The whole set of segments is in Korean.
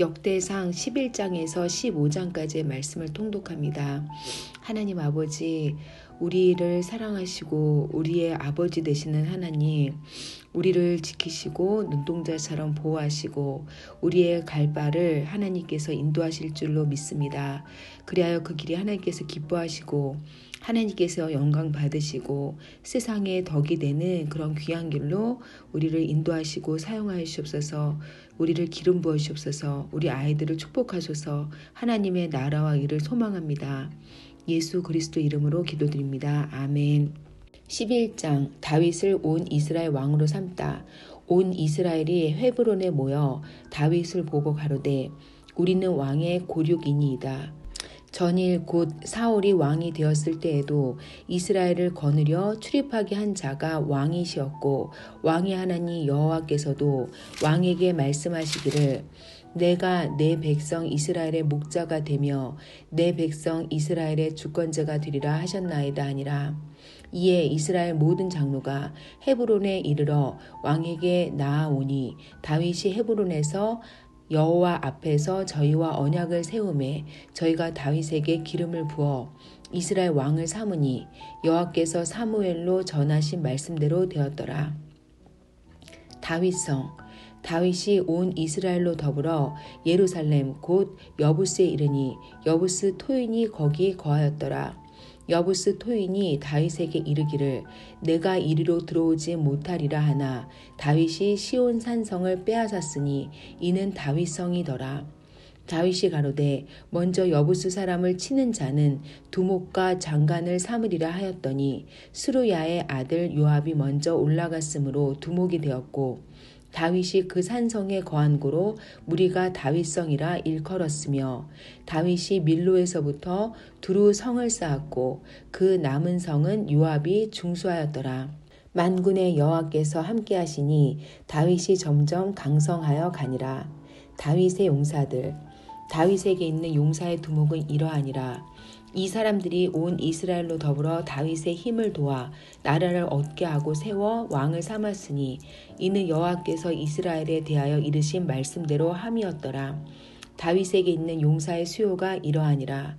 역대상 11장에서 15장까지의 말씀을 통독합니다. 하나님 아버지, 우리를 사랑하시고 우리의 아버지 되시는 하나님, 우리를 지키시고 눈동자처럼 보호하시고 우리의 갈 바를 하나님께서 인도하실 줄로 믿습니다. 그리하여 그 길이 하나님께서 기뻐하시고 하나님께서 영광 받으시고 세상에 덕이 되는 그런 귀한 길로 우리를 인도하시고 사용하시옵소서 우리를 기름 부으시옵소서 우리 아이들을 축복하소서 하나님의 나라와 일을 소망합니다. 예수 그리스도 이름으로 기도드립니다. 아멘. 11장 다윗을 온 이스라엘 왕으로 삼다. 온 이스라엘이 헤브론에 모여 다윗을 보고 가로되 우리는 왕의 고륙이니이다. 전일 곧 사울이 왕이 되었을 때에도 이스라엘을 거느려 출입하게 한 자가 왕이시었고 왕의 하나님 여호와께서도 왕에게 말씀하시기를 내가 내 백성 이스라엘의 목자가 되며 내 백성 이스라엘의 주권자가 되리라 하셨나이다 아니라. 이에 이스라엘 모든 장로가 헤브론에 이르러 왕에게 나아오니 다윗이 헤브론에서 여호와 앞에서 저희와 언약을 세우매 저희가 다윗에게 기름을 부어 이스라엘 왕을 삼으니 여호와께서 사무엘로 전하신 말씀대로 되었더라. 다윗성 다윗이 온 이스라엘로 더불어 예루살렘 곧 여부스에 이르니 여부스 토인이 거기 거하였더라. 여부스 토인이 다윗에게 이르기를 내가 이리로 들어오지 못하리라 하나 다윗이 시온 산성을 빼앗았으니 이는 다윗 성이더라. 다윗이 가로되 먼저 여부스 사람을 치는 자는 두목과 장관을 삼으리라 하였더니 수루야의 아들 요압이 먼저 올라갔으므로 두목이 되었고 다윗이 그 산성에 거한 고로 무리가 다윗성이라 일컬었으며 다윗이 밀로에서부터 두루 성을 쌓았고 그 남은 성은 요압이 중수하였더라. 만군의 여호와께서 함께 하시니 다윗이 점점 강성하여 가니라. 다윗의 용사들 다윗에게 있는 용사의 두목은 이러하니라. 이 사람들이 온 이스라엘로 더불어 다윗의 힘을 도와 나라를 얻게 하고 세워 왕을 삼았으니 이는 여호와께서 이스라엘에 대하여 이르신 말씀대로 함이었더라. 다윗에게 있는 용사의 수요가 이러하니라.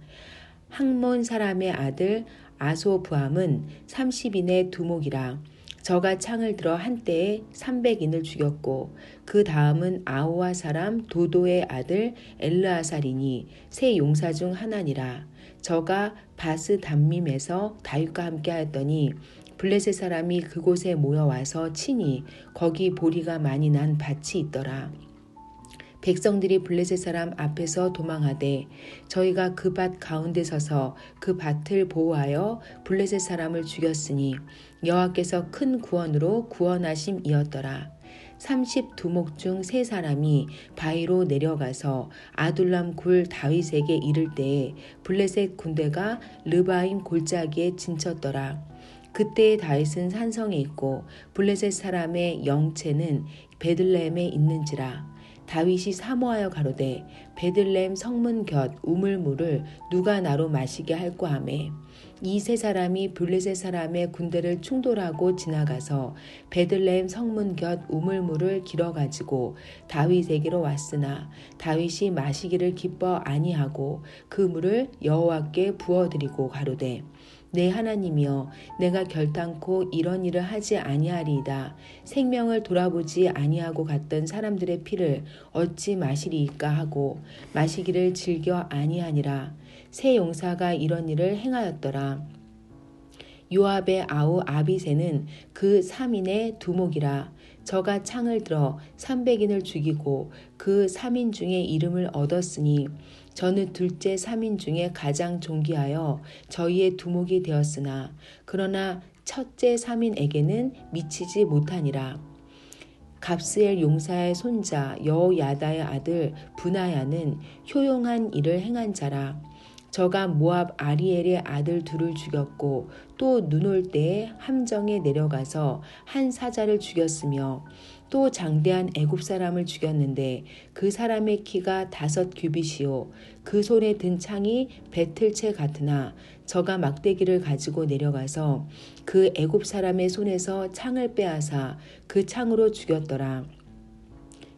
항몬 사람의 아들 아소부함은 30인의 두목이라. 저가 창을 들어 한때에 300인을 죽였고 그 다음은 아오와 사람 도도의 아들 엘르아살이니 세 용사 중 하나니라. 저가 바스 담밈에서 다윗과 함께 하였더니 블레셋 사람이 그곳에 모여 와서 치니 거기 보리가 많이 난 밭이 있더라. 백성들이 블레셋 사람 앞에서 도망하되 저희가 그 밭 가운데 서서 그 밭을 보호하여 블레셋 사람을 죽였으니 여호와께서 큰 구원으로 구원하심이었더라. 32목 중 세 사람이 바위로 내려가서 아둘람 굴 다윗에게 이를 때에 블레셋 군대가 르바임 골짜기에 진쳤더라. 그때 다윗은 산성에 있고 블레셋 사람의 영체는 베들레헴에 있는지라. 다윗이 사모하여 가로되 베들렘 성문 곁 우물물을 누가 나로 마시게 할고 하매? 이 세 사람이 블레셋 사람의 군대를 충돌하고 지나가서 베들레헴 성문 곁 우물물을 길어 가지고 다윗에게로 왔으나 다윗이 마시기를 기뻐 아니하고 그 물을 여호와께 부어 드리고 가로되 내 하나님이여 내가 결단코 이런 일을 하지 아니하리이다. 생명을 돌아보지 아니하고 갔던 사람들의 피를 어찌 마시리이까 하고 마시기를 즐겨 아니하니라. 새 용사가 이런 일을 행하였더라. 요압의 아우 아비세는 그 3인의 두목이라 저가 창을 들어 300인을 죽이고 그 3인 중에 이름을 얻었으니 저는 둘째 3인 중에 가장 존귀하여 저희의 두목이 되었으나 그러나 첫째 3인에게는 미치지 못하니라. 갑스엘 용사의 손자 여야다의 아들 분하야는 효용한 일을 행한 자라. 저가 모압 아리엘의 아들 둘을 죽였고 또 눈 올 때에 함정에 내려가서 한 사자를 죽였으며 또 장대한 애굽 사람을 죽였는데 그 사람의 키가 다섯 규빗이요 그 손에 든 창이 배틀채 같으나 저가 막대기를 가지고 내려가서 그 애굽 사람의 손에서 창을 빼앗아 그 창으로 죽였더라.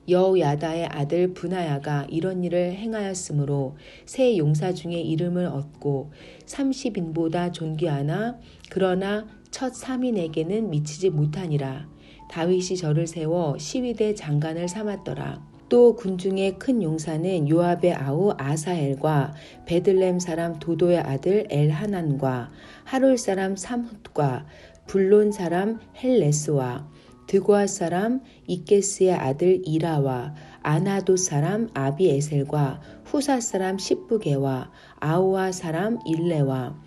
여야다의 아들 분하야가 이런 일을 행하였으므로 새 용사 중에 이름을 얻고 30인보다 존귀하나 그러나 첫 3인에게는 미치지 못하니라. 다윗이 저를 세워 시위대 장관을 삼았더라. 또 군중의 큰 용사는 요압의 아우 아사엘과 베들렘 사람 도도의 아들 엘하난과 하롤 사람 삼훗과 불론 사람 헬레스와 드고아 사람 이케스의 아들 이라와 아나도 사람 아비에셀과 후사 사람 십부게와 아우아 사람 일레와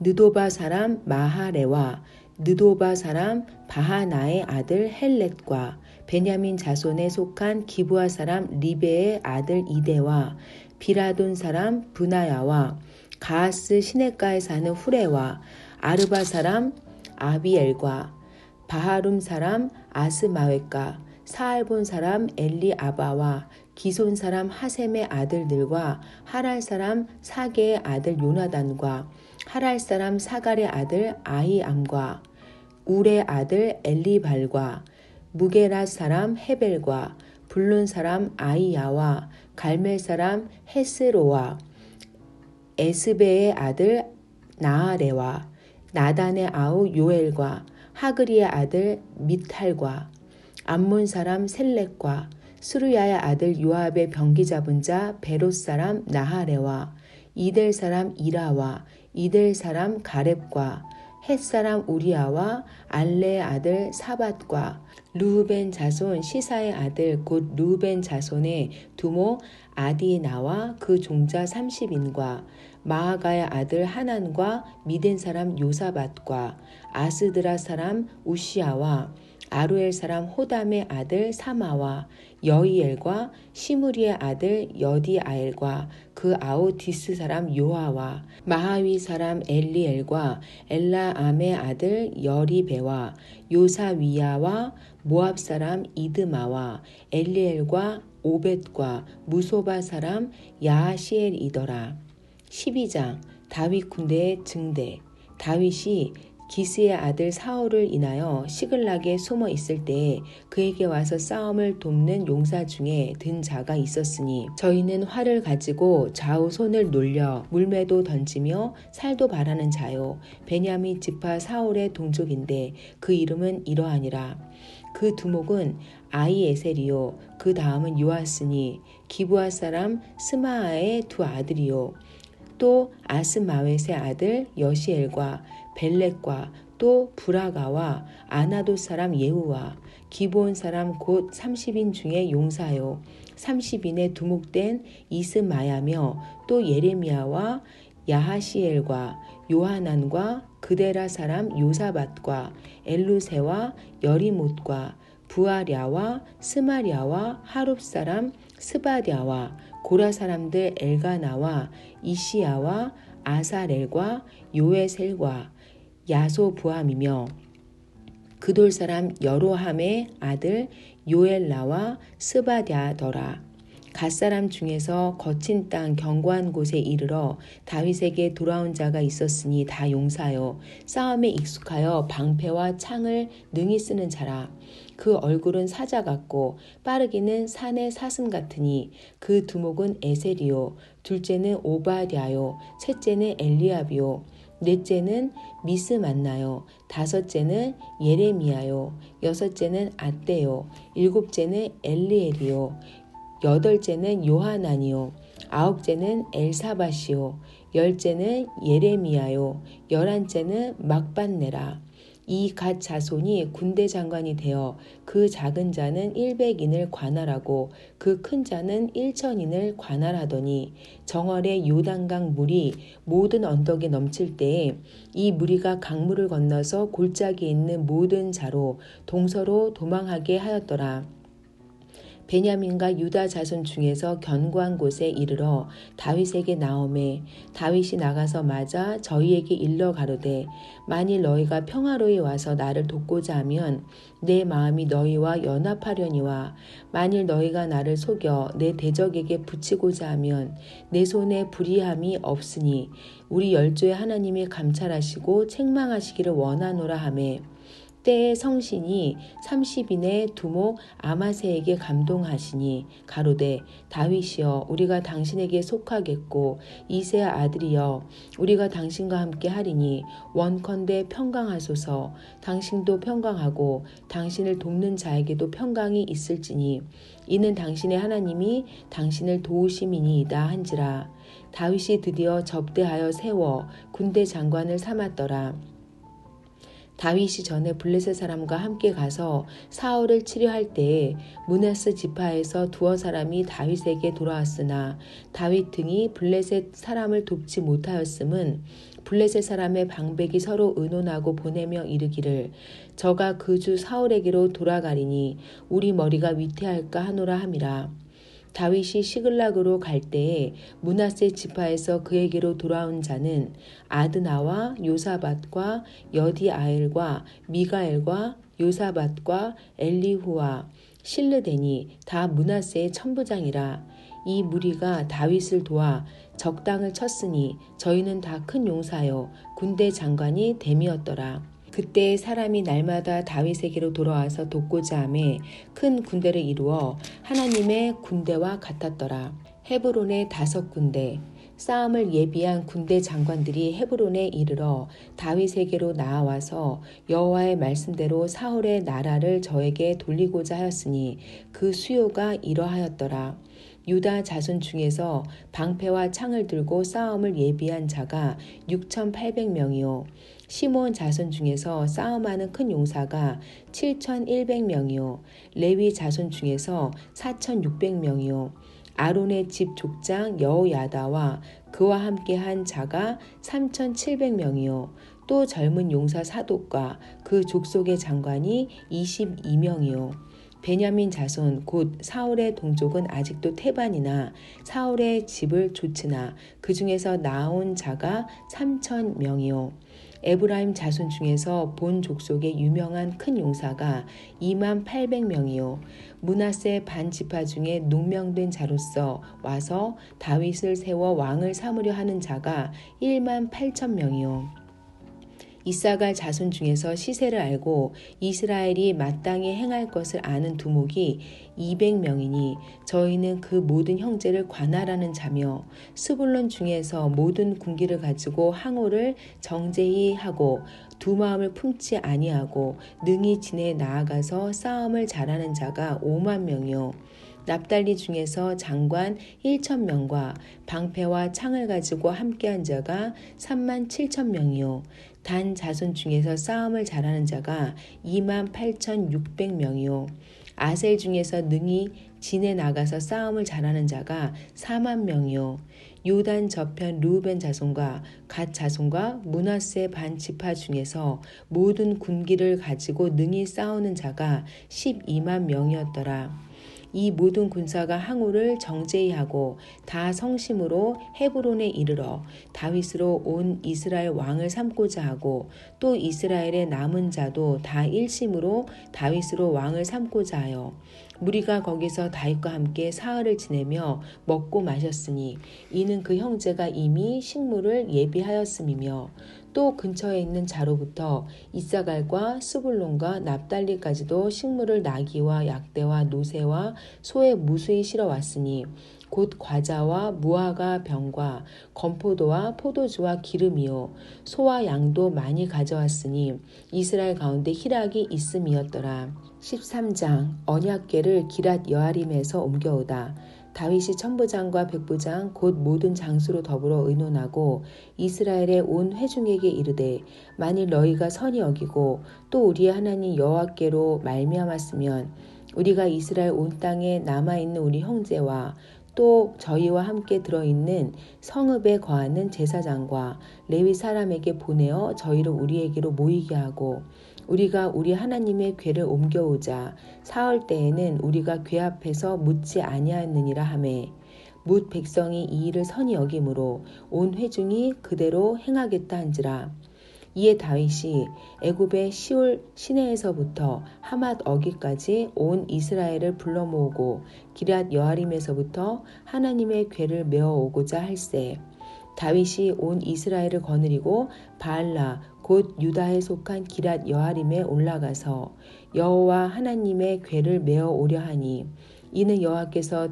느도바 사람 마하레와 느도바 사람 바하나의 아들 헬렛과 베냐민 자손에 속한 기부아 사람 리베의 아들 이데와 비라돈 사람 분하야와 가하스 시내가에 사는 후레와 아르바 사람 아비엘과 바하룸 사람 아스마웨가 사알본 사람 엘리아바와 기손 사람 하셈의 아들들과 하랄 사람 사게의 아들 요나단과 하랄 사람 사갈의 아들 아이암과 울의 아들 엘리발과 무게라 사람 헤벨과 불룬 사람 아이야와 갈멜 사람 헤스로와 에스베의 아들 나아레와 나단의 아우 요엘과 하그리의 아들 미탈과 암몬 사람 셀렉과 수르야의 아들 요압의 병기 잡은 자 베롯 사람 나하레와 이델 사람 이라와 이델 사람 가렙과 헷 사람 우리아와 알레의 아들 사밧과 루벤 자손 시사의 아들 곧 루벤 자손의 두모 아디나와 그 종자 30인과 마아가의 아들 하난과 미덴 사람 요사밧과 아스드라 사람 우시아와 아루엘 사람 호담의 아들 사마와 여이엘과 시무리의 아들 여디아엘과 그 아우디스 사람 요아와 마하위 사람 엘리엘과 엘라암의 아들 여리베와 요사위야와 모압 사람 이드마와 엘리엘과 오벳과 무소바 사람 야시엘이더라. 12장 다윗 군대의 증대 다윗이 기스의 아들 사울을 인하여 시글락에 숨어 있을 때에 그에게 와서 싸움을 돕는 용사 중에 든 자가 있었으니 저희는 활을 가지고 좌우 손을 놀려 물매도 던지며 살도 바라는 자요. 베냐민 지파 사울의 동족인데 그 이름은 이러하니라. 그 두목은 아이에셀이요. 그 다음은 요아스니 기부아 사람 스마아의 두 아들이요. 또 아스마웻의 아들 여시엘과 벨렉과 또 브라가와 아나도 사람 예후와 기본 사람 곧 30인 중에 용사요. 30인에 두목된 이스마야며 또 예레미야와 야하시엘과 요하난과 그데라 사람 요사밭과 엘루세와 여리못과 부아랴와 스마랴와 하룹 사람 스바랴와 고라 사람들 엘가나와 이시야와 아사렐과 요에셀과 야소부함이며 그돌 사람 여로함의 아들 요엘라와 스바랴더라. 갓사람 중에서 거친 땅 견고한 곳에 이르러 다윗에게 돌아온 자가 있었으니 다 용사요 싸움에 익숙하여 방패와 창을 능히 쓰는 자라. 그 얼굴은 사자 같고 빠르기는 산의 사슴 같으니 그 두목은 에셀이요. 둘째는 오바댜요. 셋째는 엘리압이요 넷째는 미스 만나요. 다섯째는 예레미야요. 여섯째는 아떼요. 일곱째는 엘리엘이요. 여덟째는 요하나니요. 아홉째는 엘사바시요. 열째는 예레미야요. 열한째는 막반네라. 이 갓 자손이 군대 장관이 되어 그 작은 자는 100인을 관할하고 그 큰 자는 1000인을 관할하더니 정월에 요단강 물이 모든 언덕에 넘칠 때에 이 무리가 강물을 건너서 골짜기에 있는 모든 자로 동서로 도망하게 하였더라. 베냐민과 유다 자손 중에서 견고한 곳에 이르러 다윗에게 나오매 다윗이 나가서 맞아 저희에게 일러 가로되 만일 너희가 평화로이 와서 나를 돕고자 하면 내 마음이 너희와 연합하려니와 만일 너희가 나를 속여 내 대적에게 붙이고자 하면 내 손에 불의함이 없으니 우리 열조의 하나님이 감찰하시고 책망하시기를 원하노라 하매 때의 성신이 30인의 두목 아마세에게 감동하시니 가로되 다윗이여 우리가 당신에게 속하겠고 이세 아들이여 우리가 당신과 함께 하리니 원컨대 평강하소서 당신도 평강하고 당신을 돕는 자에게도 평강이 있을지니 이는 당신의 하나님이 당신을 도우심이니이다 한지라 다윗이 드디어 접대하여 세워 군대 장관을 삼았더라. 다윗이 전에 블레셋 사람과 함께 가서 사울을 치료할 때에 문하스 지파에서 두어 사람이 다윗에게 돌아왔으나 다윗 등이 블레셋 사람을 돕지 못하였음은 블레셋 사람의 방백이 서로 의논하고 보내며 이르기를 저가 그 주 사울에게로 돌아가리니 우리 머리가 위태할까 하노라 함이라. 다윗이 시글락으로 갈 때에 문하세 지파에서 그에게로 돌아온 자는 아드나와 요사밭과 여디아엘과 미가엘과 요사밭과 엘리후와 실르데니 다 문하세의 천부장이라 이 무리가 다윗을 도와 적당을 쳤으니 저희는 다 큰 용사요 군대 장관이 됨이었더라. 그때 사람이 날마다 다윗에게로 돌아와서 돕고자 함에 큰 군대를 이루어 하나님의 군대와 같았더라. 헤브론의 다섯 군대 싸움을 예비한 군대 장관들이 헤브론에 이르러 다윗에게로 나아와서 여호와의 말씀대로 사울의 나라를 저에게 돌리고자 하였으니 그 수요가 이러하였더라. 유다 자손 중에서 방패와 창을 들고 싸움을 예비한 자가 6,800명이요. 시몬 자손 중에서 싸움하는 큰 용사가 7,100명이요. 레위 자손 중에서 4,600명이요. 아론의 집 족장 여호야다와 그와 함께한 자가 3,700명이요. 또 젊은 용사 사독과 그 족속의 장관이 22명이요. 베냐민 자손 곧 사울의 동족은 아직도 태반이나 사울의 집을 조치나 그 중에서 나온 자가 3천 명이요. 에브라임 자손 중에서 본 족속의 유명한 큰 용사가 2만 800명이요. 문하세 반 지파 중에 농명된 자로서 와서 다윗을 세워 왕을 삼으려 하는 자가 1만 8천 명이요. 이사갈 자손 중에서 시세를 알고 이스라엘이 마땅히 행할 것을 아는 두목이 200명이니 저희는 그 모든 형제를 관할하는 자며 스불론 중에서 모든 군기를 가지고 항오를 정제히 하고 두 마음을 품지 아니하고 능히 진에 나아가서 싸움을 잘하는 자가 5만 명이요. 납달리 중에서 장관 1천 명과 방패와 창을 가지고 함께한 자가 3만 7천 명이요 단 자손 중에서 싸움을 잘하는 자가 2만 8천6백명이요 아셀 중에서 능히 진에 나가서 싸움을 잘하는 자가 4만 명이요 요단 저편 루벤 자손과 갓 자손과 문하세 반 지파 중에서 모든 군기를 가지고 능히 싸우는 자가 12만 명이었더라. 이 모든 군사가 항우를 정제히 하고 다 성심으로 헤브론에 이르러 다윗으로 온 이스라엘 왕을 삼고자 하고 또 이스라엘의 남은 자도 다 일심으로 다윗으로 왕을 삼고자 하여 무리가 거기서 다윗과 함께 사흘을 지내며 먹고 마셨으니 이는 그 형제가 이미 식물을 예비하였음이며 또 근처에 있는 자로부터 이사갈과 스불론과 납달리까지도 식물을 나귀와 약대와 노새와 소에 무수히 실어 왔으니 곧 과자와 무화과 병과 건포도와 포도주와 기름이요 소와 양도 많이 가져왔으니 이스라엘 가운데 희락이 있음이었더라. 13장 언약궤를 기랏 여아림에서 옮겨오다. 다윗이 천부장과 백부장 곧 모든 장수로 더불어 의논하고 이스라엘의 온 회중에게 이르되 만일 너희가 선이 여기고 또 우리의 하나님 여호와께로 말미암았으면 우리가 이스라엘 온 땅에 남아 있는 우리 형제와 또 저희와 함께 들어있는 성읍에 거하는 제사장과 레위 사람에게 보내어 저희를 우리에게로 모이게 하고 우리가 우리 하나님의 괴를 옮겨오자. 사흘 때에는 우리가 괴 앞에서 묻지 아니하였느니라 하매. 묻 백성이 이 일을 선히 여김으로 온 회중이 그대로 행하겠다 한지라. 이에 다윗이 애굽의 시올 시내에서부터 하맛 어기까지 온 이스라엘을 불러 모으고 기랏 여아림에서부터 하나님의 괴를 메어 오고자 할세. 다윗이 온 이스라엘을 거느리고 바알라 곧 유다에 속한 기랏 여아림에 올라가서 여호와 하나님의 궤를 메어 오려 하니 이는 여호와께서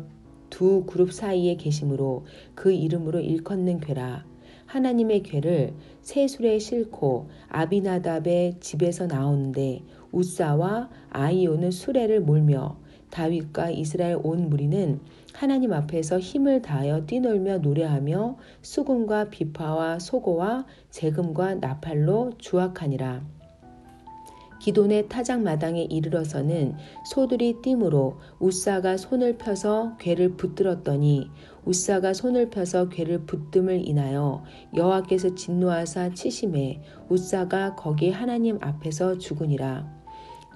두 그룹 사이에 계심으로 그 이름으로 일컫는 궤라. 하나님의 궤를 세술에 싣고 아비나답의 집에서 나오는데 우사와 아이오는 수레를 몰며 다윗과 이스라엘 온 무리는 하나님 앞에서 힘을 다하여 뛰놀며 노래하며 수금과 비파와 소고와 재금과 나팔로 주악하니라. 기돈의 타작 마당에 이르러서는 소들이 띠므로 우사가 손을 펴서 괴를 붙들었더니 우사가 손을 펴서 괴를 붙듦을 인하여 여호와께서 진노하사 치심에 우사가 거기 하나님 앞에서 죽으니라.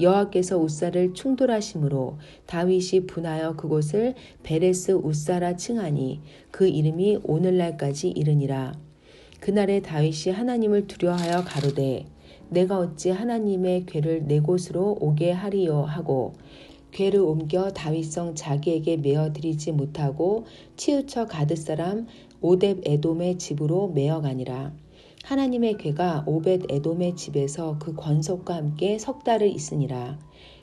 여호와께서 우사를 충돌하심으로 다윗이 분하여 그곳을 베레스 우사라 칭하니 그 이름이 오늘날까지 이르니라. 그날에 다윗이 하나님을 두려하여 가로되 내가 어찌 하나님의 괴를 내 곳으로 오게 하리요 하고 괴를 옮겨 다윗성 자기에게 메어 드리지 못하고 치우쳐 가드 사람 오뎁 에돔의 집으로 메어 가니라. 하나님의 괴가 오벳 에돔의 집에서 그 권속과 함께 석 달을 있으니라.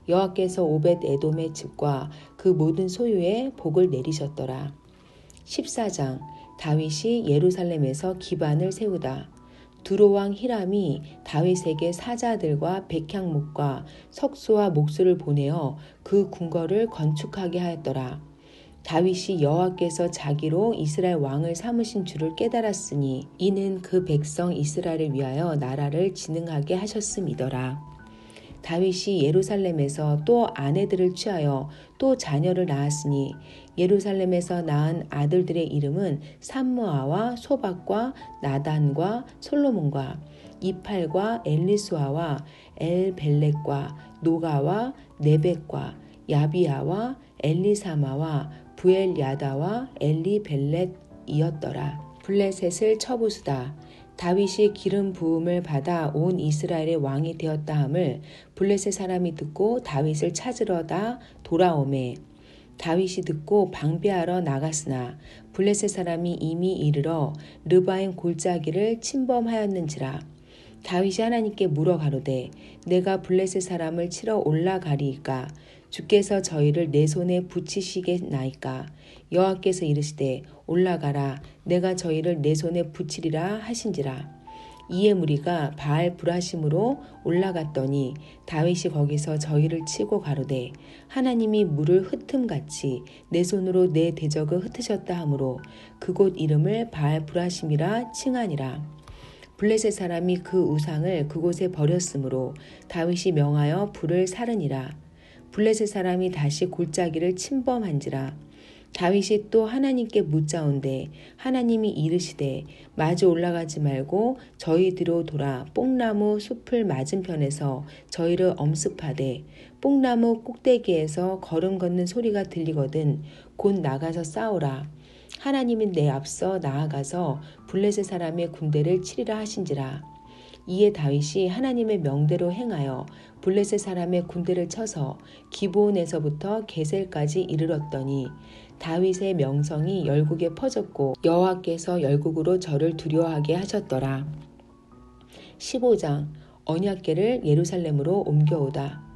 여호와께서 오벳 에돔의 집과 그 모든 소유에 복을 내리셨더라. 14장 다윗이 예루살렘에서 기반을 세우다. 두로왕 히람이 다윗에게 사자들과 백향목과 석수와 목수를 보내어 그 궁궐을 건축하게 하였더라. 다윗이 여호와께서 자기로 이스라엘 왕을 삼으신 줄을 깨달았으니 이는 그 백성 이스라엘을 위하여 나라를 진흥하게 하셨음이더라. 다윗이 예루살렘에서 또 아내들을 취하여 또 자녀를 낳았으니 예루살렘에서 낳은 아들들의 이름은 삼무아와 소박과 나단과 솔로몬과 이팔과 엘리수아와 엘벨렉과 노가와 네벡과 야비아와 엘리사마와 부엘야다와 엘리벨렛이었더라. 블레셋을 쳐부수다. 다윗이 기름 부음을 받아 온 이스라엘의 왕이 되었다 함을 블레셋 사람이 듣고 다윗을 찾으러다 돌아오매 다윗이 듣고 방비하러 나갔으나 블레셋 사람이 이미 이르러 르바인 골짜기를 침범하였는지라 다윗이 하나님께 물어 가로되 내가 블레셋 사람을 치러 올라가리이까 주께서 저희를 내 손에 붙이시겠나이까? 여호와께서 이르시되 올라가라. 내가 저희를 내 손에 붙이리라 하신지라. 이에 무리가 바알 브라심으로 올라갔더니 다윗이 거기서 저희를 치고 가로되 하나님이 물을 흩음같이 내 손으로 내 대적을 흩으셨다 하므로 그곳 이름을 바알 브라심이라 칭하니라. 블레셋 사람이 그 우상을 그곳에 버렸으므로 다윗이 명하여 불을 사르니라 블레셋 사람이 다시 골짜기를 침범한지라. 다윗이 또 하나님께 묻자온데 하나님이 이르시되 마주 올라가지 말고 저희 뒤로 돌아 뽕나무 숲을 맞은편에서 저희를 엄습하되. 뽕나무 꼭대기에서 걸음 걷는 소리가 들리거든 곧 나가서 싸우라. 하나님이 내 앞서 나아가서 블레셋 사람의 군대를 치리라 하신지라 이에 다윗이 하나님의 명대로 행하여 블레셋 사람의 군대를 쳐서 기브온에서부터 게셀까지 이르렀더니 다윗의 명성이 열국에 퍼졌고 여호와께서 열국으로 저를 두려워하게 하셨더라. 15장 언약궤를 예루살렘으로 옮겨오다.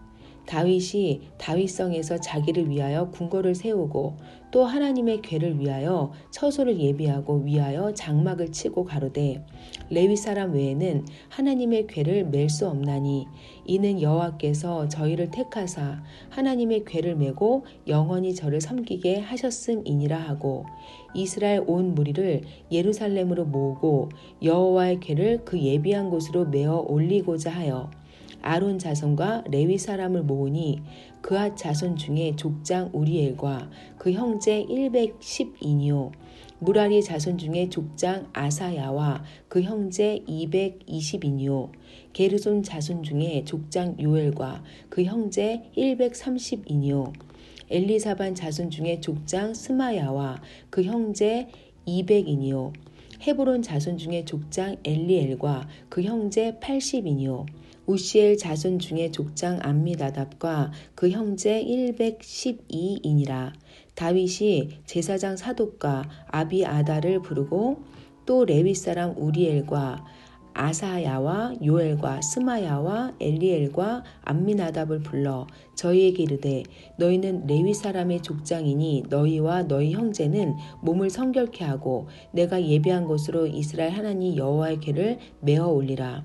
다윗이 다윗성에서 자기를 위하여 궁궐을 세우고 또 하나님의 궤를 위하여 처소를 예비하고 위하여 장막을 치고 가로되 레위 사람 외에는 하나님의 궤를 멜수 없나니 이는 여호와께서 저희를 택하사 하나님의 궤를 메고 영원히 저를 섬기게 하셨음이니라 하고 이스라엘 온 무리를 예루살렘으로 모으고 여호와의 궤를 그 예비한 곳으로 메어 올리고자 하여 아론 자손과 레위 사람을 모으니 그앗 자손 중에 족장 우리엘과 그 형제 110인이요 무라리 자손 중에 족장 아사야와 그 형제 220인이요 게르손 자손 중에 족장 요엘과 그 형제 130인이요 엘리사반 자손 중에 족장 스마야와 그 형제 200인이요 헤브론 자손 중에 족장 엘리엘과 그 형제 80인이요 우시엘 자손 중에 족장 암미다답과 그 형제 112인이라 다윗이 제사장 사독과 아비아다를 부르고 또 레위 사람 우리엘과 아사야와 요엘과 스마야와 엘리엘과 암미나답을 불러 저희에게 이르되 너희는 레위 사람의 족장이니 너희와 너희 형제는 몸을 성결케 하고 내가 예비한 곳으로 이스라엘 하나님 여호와의 궤를 메어 올리라.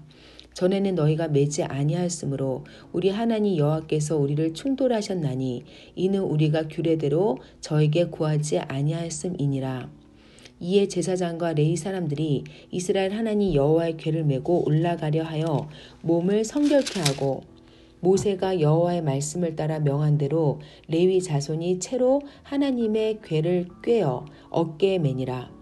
전에는 너희가 매지 아니하였으므로 우리 하나님 여호와께서 우리를 충돌하셨나니 이는 우리가 규례대로 저에게 구하지 아니하였음이니라. 이에 제사장과 레이 사람들이 이스라엘 하나님 여호와의 궤를 메고 올라가려 하여 몸을 성결케 하고 모세가 여호와의 말씀을 따라 명한 대로 레위 자손이 채로 하나님의 궤를 꿰어 어깨에 매니라.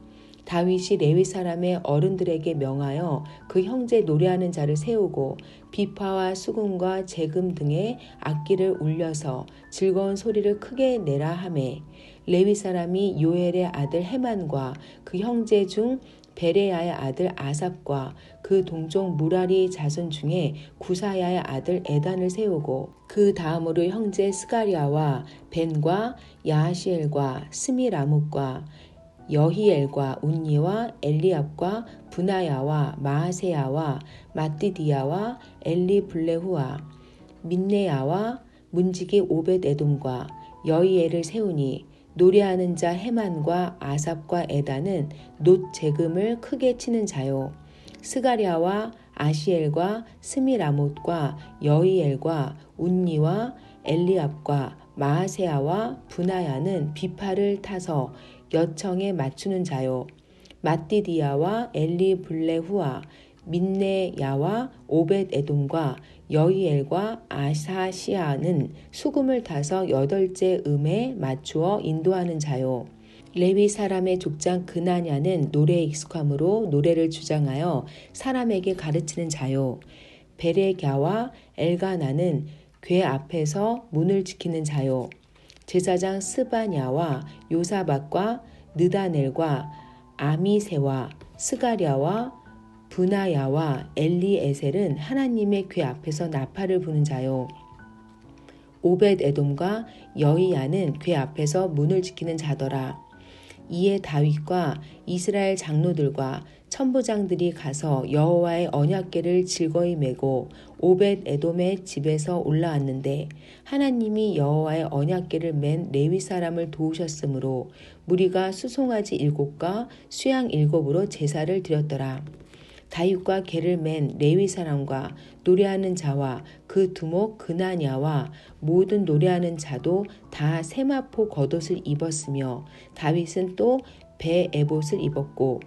다윗이 레위 사람의 어른들에게 명하여 그 형제 노래하는 자를 세우고 비파와 수금과 재금 등의 악기를 울려서 즐거운 소리를 크게 내라 하매 레위 사람이 요엘의 아들 헤만과 그 형제 중 베레야의 아들 아삽과 그 동종 무라리 자손 중에 구사야의 아들 에단을 세우고 그 다음으로 형제 스가리아와 벤과 야하시엘과 스미라뭇과 여히엘과 운니와 엘리압과 분하야와 마하세야와 마띠디야와 엘리블레후와 민네야와 문지기 오벳 에돔과 여히엘을 세우니 노래하는 자 헤만과 아삽과 에다는 놋 재금을 크게 치는 자요. 스가리아와 아시엘과 스미라못과 여히엘과 운니와 엘리압과 마하세야와 분하야는 비파를 타서 여청에 맞추는 자요. 마띠디아와 엘리 블레후아 민네야와 오벳 에돔과 여이엘과 아사시아는 수금을 타서 여덟째 음에 맞추어 인도하는 자요. 레위 사람의 족장 그나냐는 노래에 익숙함으로 노래를 주장하여 사람에게 가르치는 자요. 베레갸와 엘가나는 궤 앞에서 문을 지키는 자요. 제사장 스바냐와 요사박과 느다넬과 아미세와 스가랴와 분하야와 엘리에셀은 하나님의 궤 앞에서 나팔을 부는 자요. 오벳 에돔과 여이야는 궤 앞에서 문을 지키는 자더라. 이에 다윗과 이스라엘 장로들과 천부장들이 가서 여호와의 언약궤를 즐거이 메고 오벳 에돔의 집에서 올라왔는데 하나님이 여호와의 언약궤를 맨 레위 사람을 도우셨으므로 무리가 수송아지 일곱과 수양 일곱으로 제사를 드렸더라. 다윗과 개를 맨 레위 사람과 노래하는 자와 그 두목 그나냐와 모든 노래하는 자도 다 세마포 겉옷을 입었으며 다윗은 또 배 에봇을 입었고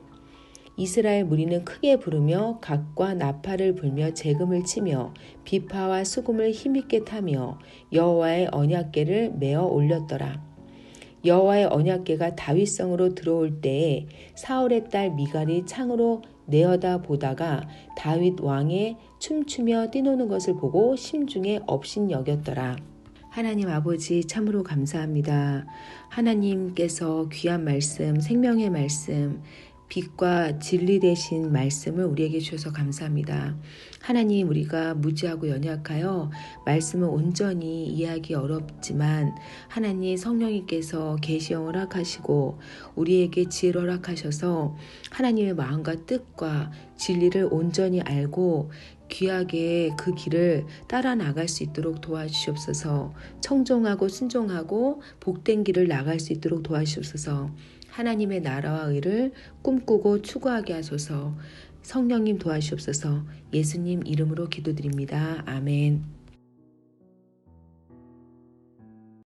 이스라엘 무리는 크게 부르며 각과 나팔을 불며 재금을 치며 비파와 수금을 힘있게 타며 여호와의 언약궤를 메어 올렸더라. 여호와의 언약궤가 다윗성으로 들어올 때에 사울의 딸 미갈이 창으로 내어다 보다가 다윗 왕의 춤추며 뛰노는 것을 보고 심중에 업신 여겼더라. 하나님 아버지 참으로 감사합니다. 하나님께서 귀한 말씀, 생명의 말씀, 빛과 진리 되신 말씀을 우리에게 주셔서 감사합니다. 하나님, 우리가 무지하고 연약하여 말씀을 온전히 이해하기 어렵지만 하나님 성령님께서 계시형을 허락하시고 우리에게 지혜를 허락하셔서 하나님의 마음과 뜻과 진리를 온전히 알고 귀하게 그 길을 따라 나갈 수 있도록 도와주시옵소서. 청종하고 순종하고 복된 길을 나갈 수 있도록 도와주시옵소서. 하나님의 나라와 의를 꿈꾸고 추구하게 하소서 성령님 도와주옵소서 예수님 이름으로 기도드립니다. 아멘.